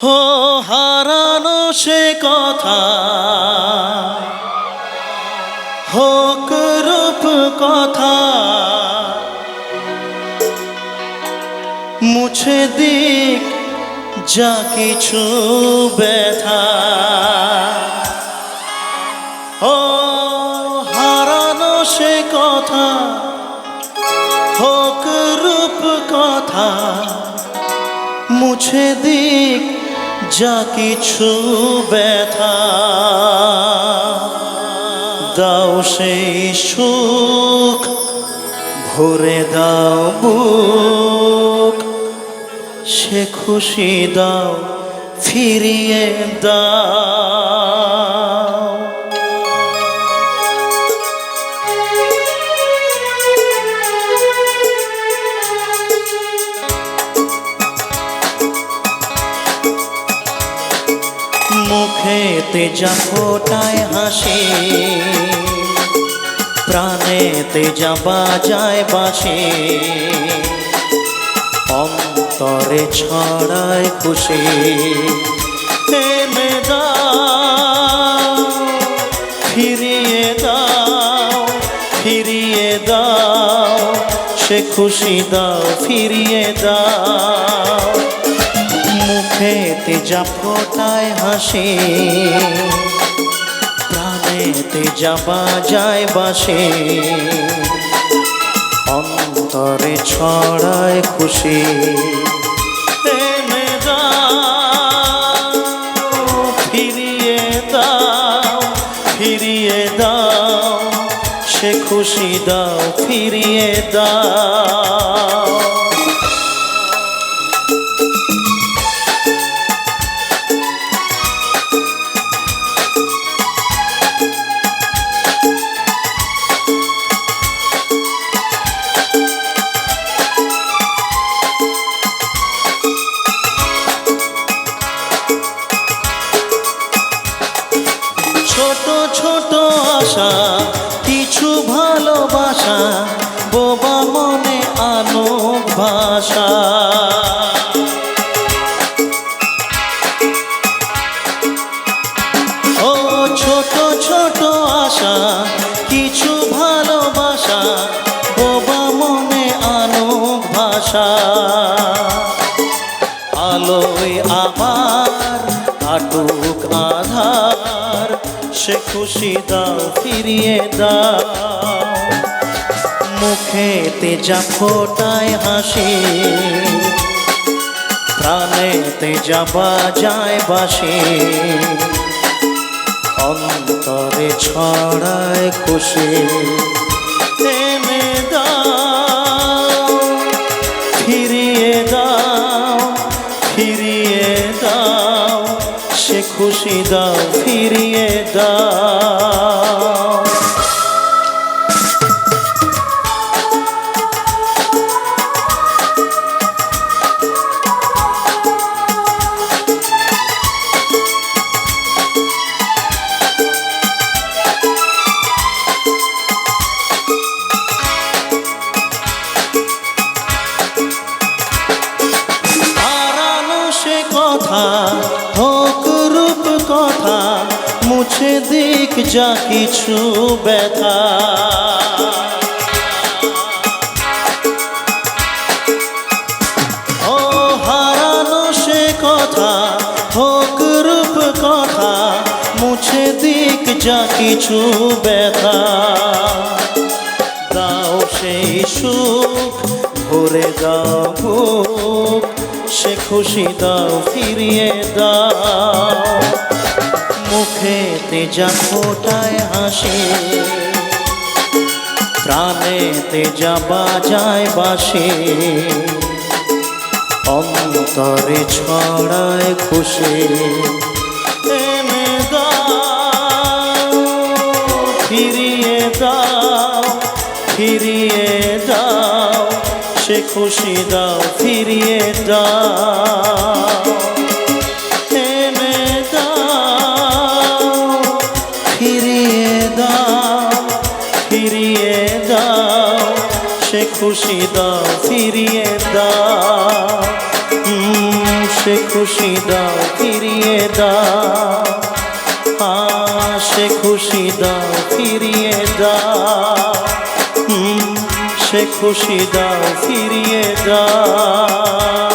ও হারানো সে কথা। হোক রূপ কথা। মুছে দিক যা কিছু ব্যথা। ও হারানো সে কথা। হোক রূপ কথা। মুছে দিক যা কিছু ব্যথা দাও সেই সুখ ভরে দাও বুক। সে খুশি দাও ফিরিয়ে দাও। মুখেতে যা ফোটায় হাসি, প্রাণেতে যা বাজায় বাসি অন্তরে ছড়ায় খুশি। এনে দাও, ফিরিয়ে দাও ফিরিয়ে দাও, সে খুশি দাও, ফিরিয়ে দাও। মুখেতে যা হাসি প্রাণেতে যা বাজায় বাসে। অন্তরে ছড়ায় খুশি। ফিরিয়ে দাও ফিরিয়ে দাও। সে খুশি দাও, ফিরিয়ে দাও। ছোট ছোট আশা, কিছু ভালোবাসা, বোবা মনে আনো ভাষা। ও ছোট ছোট আশা, কিছু ভালোবাসা, বোবা মনে আনো ভাষা। আলোয় আবার সে খুশি দাও, ফিরিয়ে দাও। মুখেতে যা ফোটায় হাসি, প্রাণেতে যাবা বাজায় বাসি, অন্তরে ছড়ায় খুশি। খুশি দাও ফিরিয়ে দাও। মুছে দিক যা কিছু ব্যথা। সে কথা কথা, মুছে যা কিছু ব্যথা। দাও সেই সুখ, ভরে দাও সে খুশি দাও, ফিরিয়ে দাও। যা ফোটায় হাসি। প্রাণেতে যা বাজায় বাসে। অন্তরে ছড়ায় খুশি ফিরিয়ে দাও ফিরিয়ে দাও। সে খুশি দাও, ফিরিয়ে দাও। খুশি দা ফিরিয়ে দা। সে খুশি দা ফিরিয়ে দা। সে খুশি দা ফিরিয়ে দা। সে খুশি দা ফিরিয়ে দাও